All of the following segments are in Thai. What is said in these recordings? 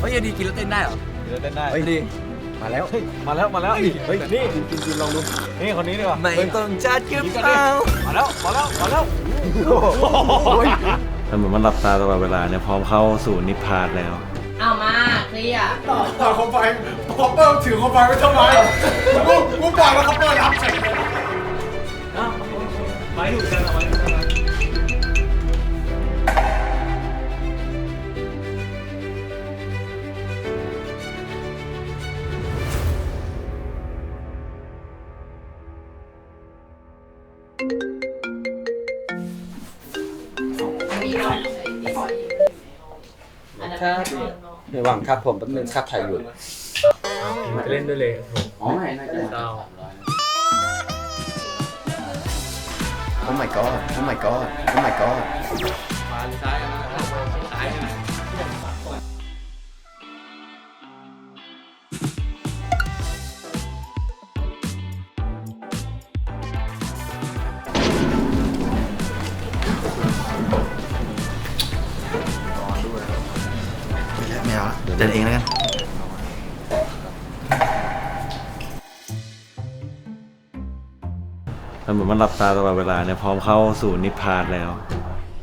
เฮ้ยดีกินแล้วเต้นได้เหรอเดี๋ยวเต้นได้เฮ้ยดีมาแล้วเฮ้ยมาแล้วมาแล้วเฮ้ยนี่กินกินลองดูนี่คนนี้ดีกว่าไม่เฮ้ยต้องจัดกับกินกันเปดิล่ามาแล้วมาแล้วมาแล้วมันเหมือนมันหลับตาตลอดเวลาเนี่ยพร้อมเข้าสู่นิพพานแล้วเอามาเคลียร์ต่อคอมไฟคอปเปอร์ถือคอมไฟไว้ทำไมกูกูปล่อยแล้วคอปเปอร์รับเฉยเลยไม้ถูกกันเอาไว้ ครับเดี๋ยววางครับผมแป๊บนึงครับถ่ายอยู่จะเล่นด้วยเลยอ๋อไม่น่าจะดาวโอ้ my god โอ้ my god โอ้ my god ไม่เอาล เดินเองแล้วกันมันเหมือนมันหลับตาตลอดเวลาเนี่ยพร้อมเข้าสู่นิพพานแล้ว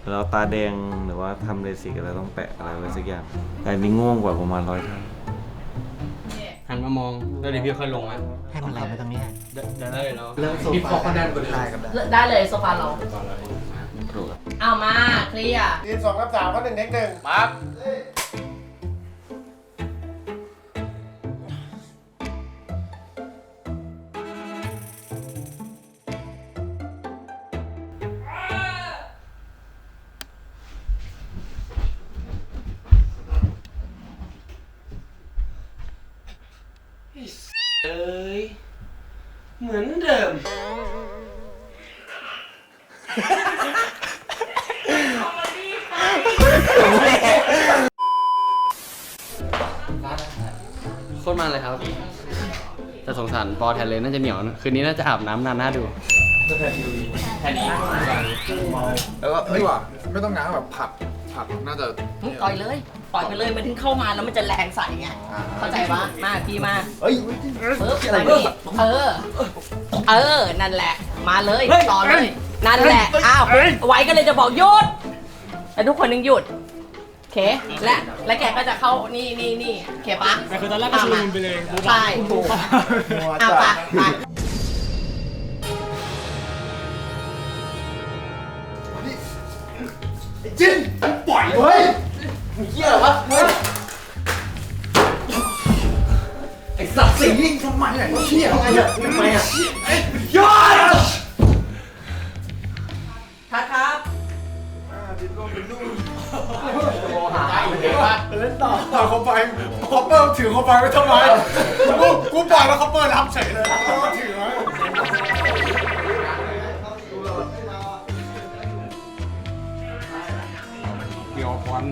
แล้วตาแดงหรือว่าทำเลสิกอะไรต้องแปะอะไรไว้สักอย่าง แต่อันนี้ง่วงกว่าประมาณร้อยเท่า หันมามองแล้วเดี๋ยวพี่ค่อยลงอะให้มันไหลไปตรงนี้เดี๋ยวได้เนาะพี่พอก็ได้ก็ได้ครับได้เลยโซฟาเราเอามาเคลียร์ ทีมสองกับสามก็หนึ่งเทคหนึ่งปั๊บ โคตรมันเลยครับ แต่สงสารปอแทนเลยน่าจะเหนียวนะคืนนี้น่าจะอาบน้ำนานน่าดู แล้วก็เอ้ยว่ะไม่ต้องง้างแบบผัดผัดน่าจะปล่อยเลย ปล่อยไปเลยมันถึงเข้ามาแล้วมันจะแรงใส่ไง เข้าใจปะมาพี่มา เฮ้ยปึ๊บมานี่เออ เออ นั่นแหละ มาเลยต่อเลย นั่นแหละ อ้าว ไว้ก็เลยจะบอกหยุดแล้วทุกคนนึงหยุดโอ เค และและแกก็จะเข้านี่นี่นี่โอเคปะแต่คือตอนแรกก็ชูนไปเลยใช่ถูกเอาปะไปจิ้นปล่อยเว้ยเหี้ยอะไรวะเฮ้ยไอ้สัตว์สิงลิงทำไมอะเหี้ยอะไรอะทำไมอะยอดครับครับเล่ นต่อต่อคอมไฟคอปเปอร์ถือคอมไฟไว้ทำไมกูกูปล่อยแล้วคอปเปอร์รับเฉยเลยถือไว้เกี่ยวควัน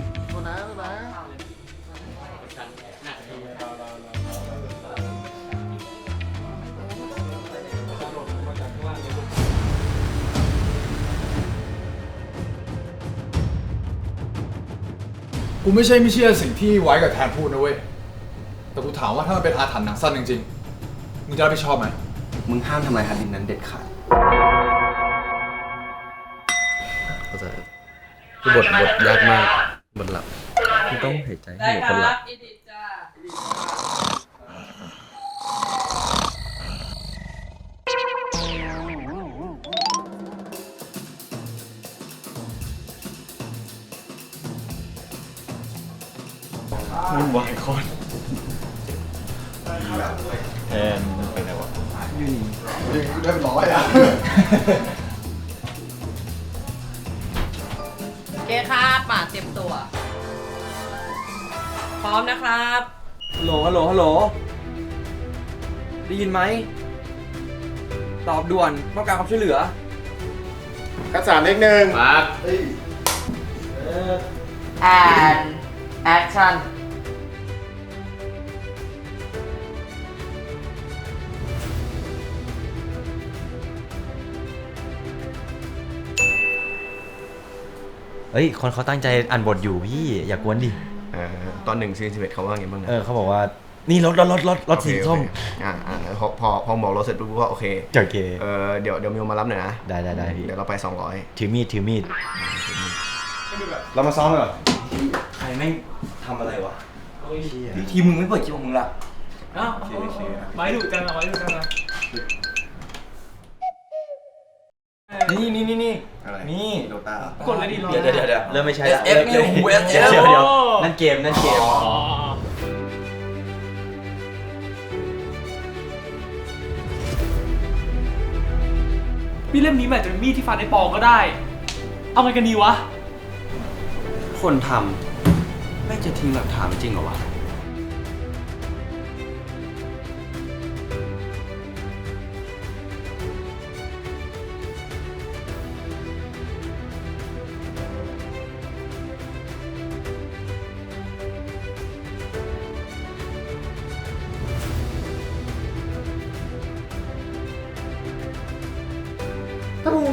กูไม่ใช่ไม่เชื่อสิ่งที่ไว้กับแทนพูดนะเว้ย แต่กูถามว่าถ้ามันเป็นอาถรรพ์หนังสั้นจริงๆ มึงจะรับผิดชอบไหม มึงห้ามทำลายฮันดินนั้นเด็ดขาดเข้าใจคือบทบทยากมากบทหลับมึงต้องหายใจให้เหมือนคนหลับอิดิจ้า วุ่นวายโคนแทนไปไหนวะเรียบร้อยอะโอเคครับมาเตรียมตัว พร้อมนะครับฮัลโหลฮัลโหลฮัลโหลได้ยินไหม ตอบด่วนต้องการความช่วยเหลือกระสานเทคหนึ่งปั๊บ and action เฮ้ยคนเขาตั้งใจอ่านบทอยู่พี่อย่ากวนดิเอ่อตอนหนึ่งซีนสิบเอ็ดเขาว่าไงบ้างนะเออเขาบอกว่านี่รถรถรถรถรถสีโอเคส้มโอเคอ่าอ่าพอพอพอบอกรถเสร็จปุ๊บก็โอเคโอเคเออเดี๋ยวเดี๋ยวมิวมารับหน่อยนะได้ได้ได้พี่เดี๋ยวเราไปสองร้อยถือมีดถือมีดเรามาซ้อมกันเหรอใครไม่งทำอะไรวะทีมมึงไม่เปิดคิวของมึงล่ะไม้ดูจังอะไม้ดูจังอะ นี่นี่นี่นี่นี่โดตา กดเลยดิเดี๋ยวเดี๋ยวเดี๋ยวเริ่มไม่ใช่ละ SF นี่โอ้โห SF เดี๋ยวเดี๋ยวเดี๋ยวนั่นเกมนั่นเกมมีดเล่มนี้มันอาจจะเป็นมีดที่ฟันไอ้ปองก็ได้ เอาไงกันดีวะ คนทำไม่จะทิ้งหลักฐานจริงเหรอวะ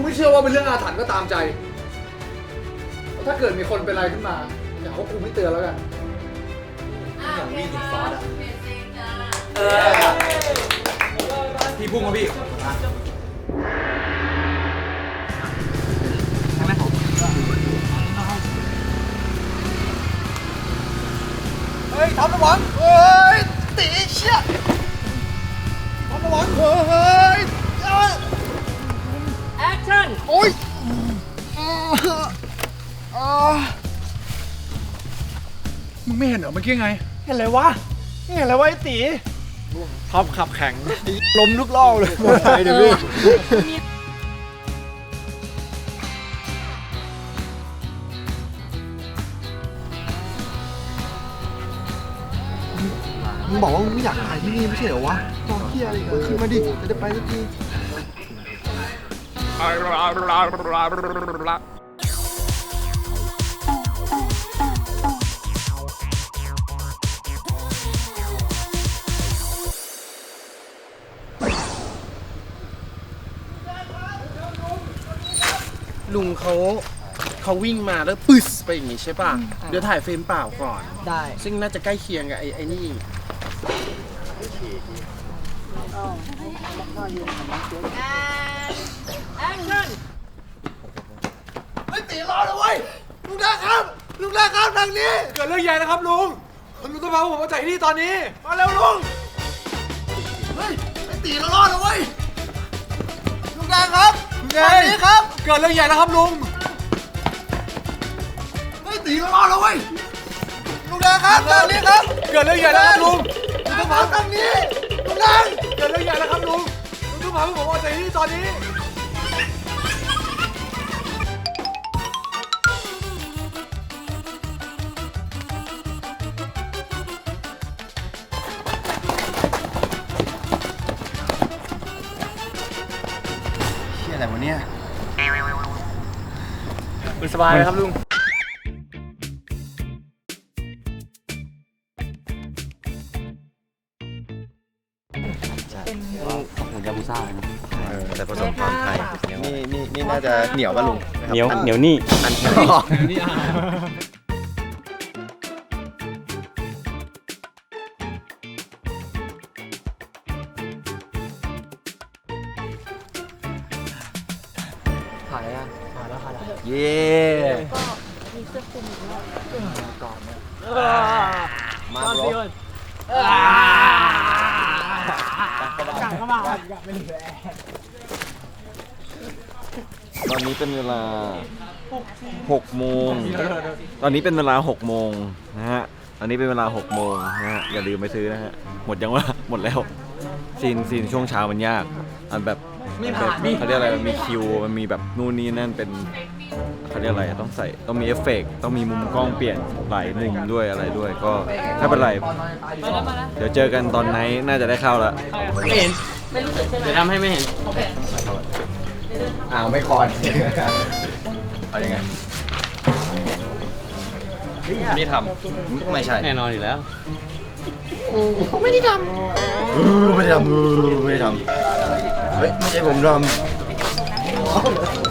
ไม่เชื่อว่าเป็นเรื่องอาถรรพ์ก็ตามใจ ถ้าเกิดมีคนเป็นอะไรขึ้นมาอย่าเขากูไม่เตือนแล้วกันพี่พุ่งมาพี่เฮ้ยทำระวังเฮ้ยตีเชี่ยทำระวังเฮ้ยเอ้ย แอคชั่น โอ๊ยอ่ามึงไม่เห็นเหรอเมื่อกี้ไง เห็นอะไรวะเห็นอะไรวะไอ้ตีท็อปขับแข็ง ล้มลูกล่อเลยหมดใจเดี๋ยวพี่มึงบอกว่ามึงไม่อยากถ่ายที่นี่ไม่ใช่เหรอวะจองเที่ยอะไรกันขึ้นมาดิจะได้ไปสักที ลุงเขาเขาวิ่งมาแล้วปึ๊สไปอย่างงี้ใช่ป่ะ เดี๋ยวถ่ายเฟรมเปล่าก่อน ได้ซึ่งน่าจะใกล้เคียงกับไอ้ไอ้นี่แอ คชั่นไอ้ตีรอเลยเว้ยลุงนะครับลุงนะครับทางนี้เกิดเรื่องใหญ่นะครับลุงลุงต้องพาผมมาจากที่นี่ตอนนี้ มาเร็วลุงเฮ้ยไอ้ตีเรารอดแล้วเว้ยลุงนะครับทางนี้ครับ เกิดเรื่องใหญ่แล้วครับลุงไอ้ตีเรารอดแล้วเว้ยลุงนะครับทางนี้ครับ เกิดเรื่องใหญ่แล้วครับลุงลุงต้องพาทางนี้ลุงนังเกิดเรื่องใหญ่แล้วครับลุงลุงต้องพาผมมาจากที่นี่ตอนนี้ บายเลยครับลุงผมยาบุซ่าเลยนะแต่ผสมความไทยนี่นี่นี่น่าจะเหนียวป่ะลุงเหนียวเหนียวนี่ อัน เย้ตอนนี้เป็นเวลา6โมง ตอนนี้เป็นเวลา6โมงนะฮะตอนนี้เป็นเวลา6โมงนะฮะ อย่าลืมไปซื้อนะฮะ หมดยังวะ หมดแล้วซีนซีนช่วงเช้ามันยาก อันแบบ แบบเขาเรียกอะไรมันมีคิวมันมีแบบนู่นนี่นั่นเป็นเขาเรียกอะไรต้องใส่ต้องมีเอฟเฟกต์ต้องมีมุมกล้องเปลี่ยนหลายมุมด้วยอะไรด้วยก็ถ้าเป็นไรเดี๋ยวเจอกันตอนไหนน่าจะได้เข้าแล้วไม่เห็นเดี๋ยวทำให้ไม่เห็นอ้าวไม่คอนเอายังไงนี่ทไม่ใช่ำแน่นอนอยู่แล้วไม่ได้ทำเออไม่ได้ทำ เฮ้ยไม่ใช่ผมทำ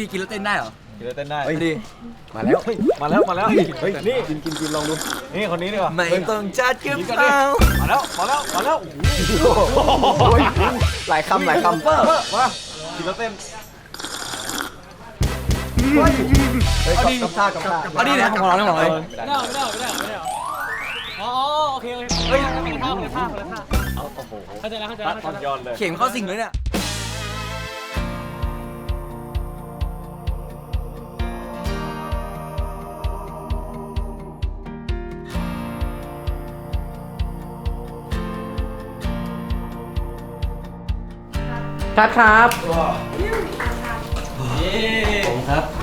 ดีกินแล้วเต้นได้เหรอ กินแล้วเต้นได้เฮ้ยดีมาแล้วมาแล้วมาแล้วเฮ้ยนี่กินกินกินลองดูนี่คนนี้ดีกว่าไม่ต้องจัดกับกินเปล่ามาแล้วมาแล้วมาแล้วโอ้ยหลายคำหลายคำเปิ้ลมากินแล้วเต้นเฮ้ยกับท่ากับท่าเอาดิเนี่ยของเราเนี่ยของเราไม่ได้ไม่ได้ไม่ได้ไม่ได้อ๋อโอเคโอเคเฮ้ยคนละท่าคนละท่าคนละท่าเข้าใจแล้วเข้าใจแล้วเข้าใจแล้วอดเลยเข็มเข้าสิ่งเลยเนี่ย ครับครับ ขอบคุณครับ